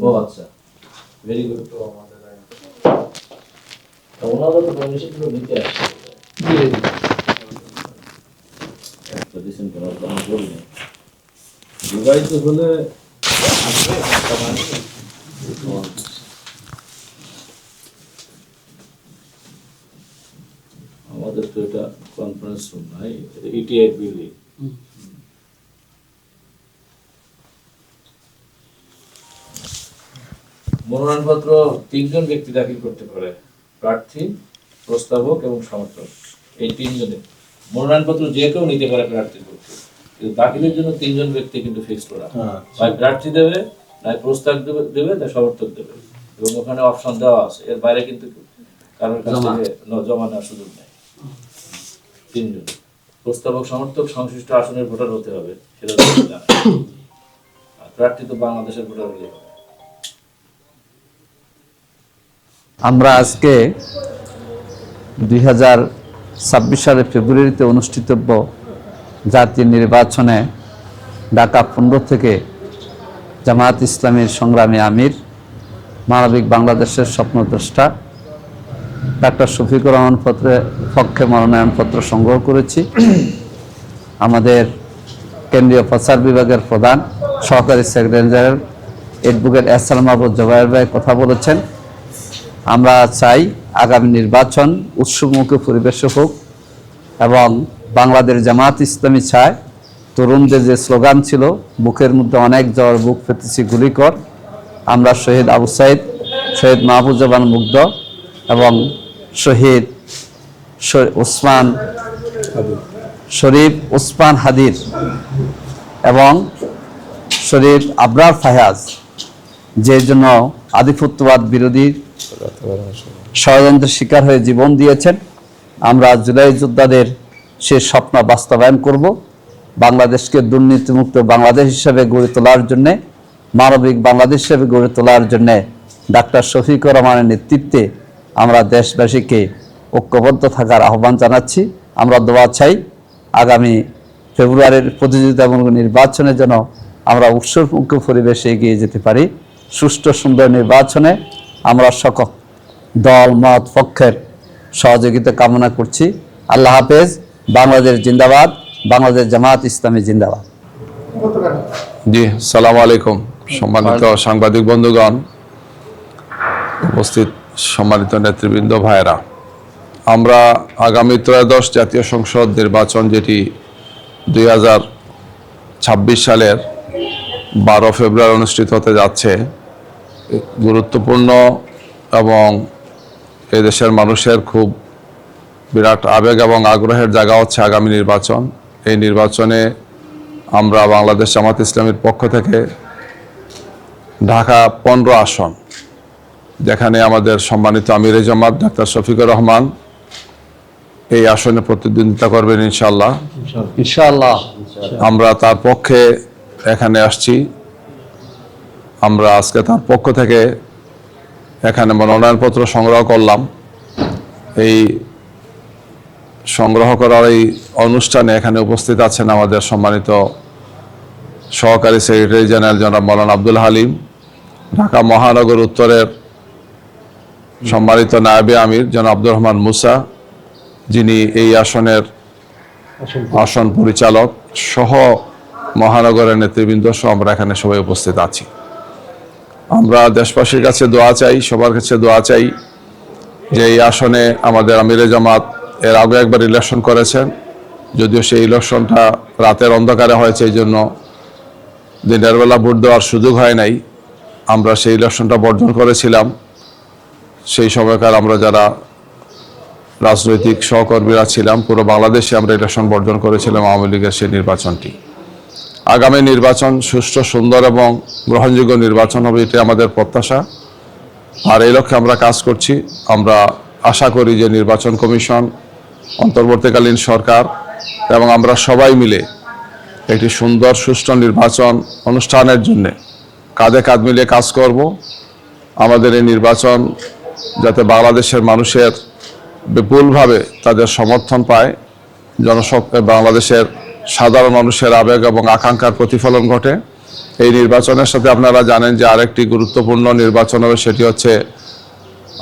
ও আচ্ছা very good ওনারা তো ডোনেশনগুলো নিতে আসছে দিচ্ছেন কেন তো আমি বলিনি বিবাহিত হলে আসবে একটা মানে আমাদের তো এটা কনফারেন্স রুম নাই ইটিআই বিল্ডিং মনোনয়নপত্র তিনজন ব্যক্তি দাখিল করতে পারে প্রার্থী প্রস্তাবক এবং সমর্থক। এই তিনজনে। মনোনয়নপত্র যে কেউ নিতে পারে প্রার্থীর পক্ষে কিন্তু দাখিলের জন্য তিনজন ব্যক্তি কিন্তু ফিক্স করা। হয় প্রার্থী দেবে নয় প্রস্তাব দেবে দেবে না সমর্থক দেবে। এবং ওখানে অপশন দেওয়া আছে। এর বাইরে কিন্তু কারোর কাছ থেকে ন- জমা নেওয়ার সুযোগ নেই। তিনজন। প্রস্তাবক সমর্থক সংশ্লিষ্ট আসনের ভোটার হতে হবে। সেটা প্রার্থী তো বাংলাদেশের ভোটার হলে হবে। আমরা আজকে দুই হাজার ছাব্বিশ সালের ফেব্রুয়ারিতে অনুষ্ঠিতব্য জাতীয় নির্বাচনে ঢাকা পনেরো থেকে জামায়াত ইসলামীর সংগ্রামী আমির, মানবিক বাংলাদেশের স্বপ্নদ্রষ্টা ডাক্তার শফিকুর রহমান পত্রে পক্ষে মনোনয়নপত্র সংগ্রহ করেছি। আমাদের কেন্দ্রীয় প্রচার বিভাগের প্রধান সহকারী সেক্রেটারি জেনারেল এডভোকেট এস সাল মাহবুব জবাইর ভাই কথা বলেছেন। আমরা চাই আগামী নির্বাচন উৎসবমুখী পরিবেশে হোক এবং বাংলাদেশ জামাত ইসলামী চায়। তরুণদের যে স্লোগান ছিল, বুকের মধ্যে অনেক জ্বর, বুক পেতেছি গুলি কর। আমরা শহীদ আবু সাইদ, শহীদ মাহবুজ্জামান মুগ্ধ এবং শহীদ ওসমান শরীফ ওসমান হাদির এবং শরীফ আবরার ফায়াজ, যে জন্য আধিপত্যবাদ বিরোধী ষড়যন্ত্রের শিকার হয়ে জীবন দিয়েছেন। আমরা জুলাই যোদ্ধাদের সে স্বপ্ন বাস্তবায়ন করব। বাংলাদেশকে দুর্নীতিমুক্ত বাংলাদেশ হিসেবে গড়ে তোলার জন্যে, মানবিক বাংলাদেশ হিসেবে গড়ে তোলার জন্যে ডাক্তার শফিকুর রহমানের নেতৃত্বে আমরা দেশবাসীকে ঐক্যবদ্ধ থাকার আহ্বান জানাচ্ছি। আমরা দোয়া চাই আগামী ফেব্রুয়ারির প্রতিযোগিতামূলক নির্বাচনে যেন আমরা উৎসবমুখ্য পরিবেশে এগিয়ে যেতে পারি। সুষ্ঠু সুন্দর নির্বাচনে আমরা সকল দল, মত, পক্ষের সহযোগিতা কামনা করছি। আল্লাহ হাফেজ, বাংলাদেশ জিন্দাবাদ, বাংলাদেশ জামাত ইসলামী জিন্দাবাদ। জি, সালাম আলাইকুম। সম্মানিত সাংবাদিক বন্ধুগণ, উপস্থিত সম্মানিত নেতৃবৃন্দ ভাইয়েরা। আমরা আগামী ত্রয়োদশ জাতীয় সংসদ নির্বাচন, যেটি দুই হাজার ছাব্বিশ সালের বারো ফেব্রুয়ারি অনুষ্ঠিত হতে যাচ্ছে গুরুত্বপূর্ণ এবং এদেশের মানুষের খুব বিরাট আবেগ এবং আগ্রহের জায়গা হচ্ছে আগামী নির্বাচন। এই নির্বাচনে আমরা বাংলাদেশ জামাত ইসলামের পক্ষ থেকে ঢাকা পনেরো আসন যেখানে আমাদের সম্মানিত আমির জামাত ডাক্তার শফিকুর রহমান এই আসনে প্রতিদ্বন্দ্বিতা করবেন ইনশাল্লাহ ইনশাল্লাহ আমরা তার পক্ষে এখানে আসছি। আমরা আজকে তার পক্ষ থেকে এখানে মনোনয়নপত্র সংগ্রহ করলাম। এই সংগ্রহ করার এই অনুষ্ঠানে এখানে উপস্থিত আছেন আমাদের সম্মানিত সহকারী সেক্রেটারি জেনারেল জনাব মৌলানা আব্দুল হালিম, ঢাকা মহানগর উত্তরের সম্মানিত নায়েবে আমির জনাব আব্দুর রহমান মুসা, যিনি এই আসনের আসন পরিচালক সহ মহানগরের নেতৃবৃন্দ সহ আমরা এখানে সবাই উপস্থিত আছি। আমরা দেশবাসীর কাছে দোয়া চাই, সবার কাছে দোয়া চাই যে এই আসনে আমাদের আমিরে জামাত এর আগে একবার ইলেকশন করেছেন। যদিও সেই ইলেকশনটা রাতের অন্ধকারে হয়েছে, এই জন্য দিনের বেলা ভোট দেওয়ার সুযোগ হয় নাই। আমরা সেই ইলেকশনটা বর্জন করেছিলাম। সেই সময়কার আমরা যারা রাজনৈতিক সহকর্মীরা ছিলাম, পুরো বাংলাদেশে আমরা ইলেকশন বর্জন করেছিলাম আওয়ামী লীগের সেই নির্বাচনটি। আগামী নির্বাচন সুষ্ঠু, সুন্দর এবং গ্রহণযোগ্য নির্বাচন হবে এটি আমাদের প্রত্যাশা। আর এই লক্ষ্যে আমরা কাজ করছি। আমরা আশা করি যে নির্বাচন কমিশন, অন্তর্বর্তীকালীন সরকার এবং আমরা সবাই মিলে একটি সুন্দর, সুষ্ঠু নির্বাচন অনুষ্ঠানের জন্য কাঁধে কাঁধ মিলিয়ে কাজ করব। আমাদের এই নির্বাচন যাতে বাংলাদেশের মানুষের বিপুলভাবে তাদের সমর্থন পায় জনশক বাংলাদেশের সাধারণ মানুষের আবেগ এবং আকাঙ্ক্ষার প্রতিফলন ঘটে। এই নির্বাচনের সাথে আপনারা জানেন যে আরেকটি গুরুত্বপূর্ণ নির্বাচন হবে, সেটি হচ্ছে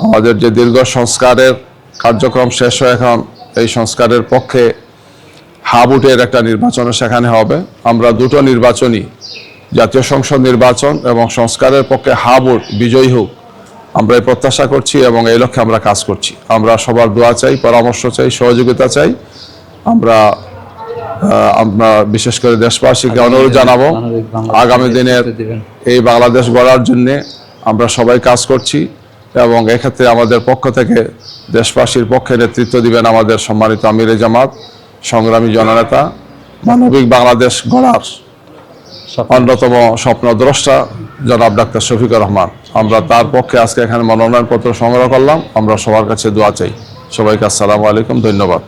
আমাদের যে দীর্ঘ সংস্কারের কার্যক্রম শেষ হয়ে এখন, এই সংস্কারের পক্ষে হাবুটের একটা নির্বাচনও সেখানে হবে। আমরা দুটো নির্বাচনই, জাতীয় সংসদ নির্বাচন এবং সংস্কারের পক্ষে হাবুট বিজয়ী হোক, আমরা এই প্রত্যাশা করছি এবং এই লক্ষ্যে আমরা কাজ করছি। আমরা সবার দোয়া চাই, পরামর্শ চাই, সহযোগিতা চাই। আমরা আমরা বিশেষ করে দেশবাসীকে অনুরোধ জানাব আগামী দিনের এই বাংলাদেশ গড়ার জন্যে আমরা সবাই কাজ করছি এবং এক্ষেত্রে আমাদের পক্ষ থেকে দেশবাসীর পক্ষে নেতৃত্ব দিবেন আমাদের সম্মানিত আমিরে জামাত সংগ্রামী জননেতা মানবিক বাংলাদেশ গড়ার অন্যতম স্বপ্নদ্রষ্টা জনাব ডাক্তার শফিকুর রহমান। আমরা তার পক্ষে আজকে এখানে মনোনয়নপত্র সংগ্রহ করলাম। আমরা সবার কাছে দোয়া চাই। সবাইকে আসসালামু আলাইকুম ধন্যবাদ।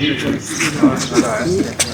Yeah, I think.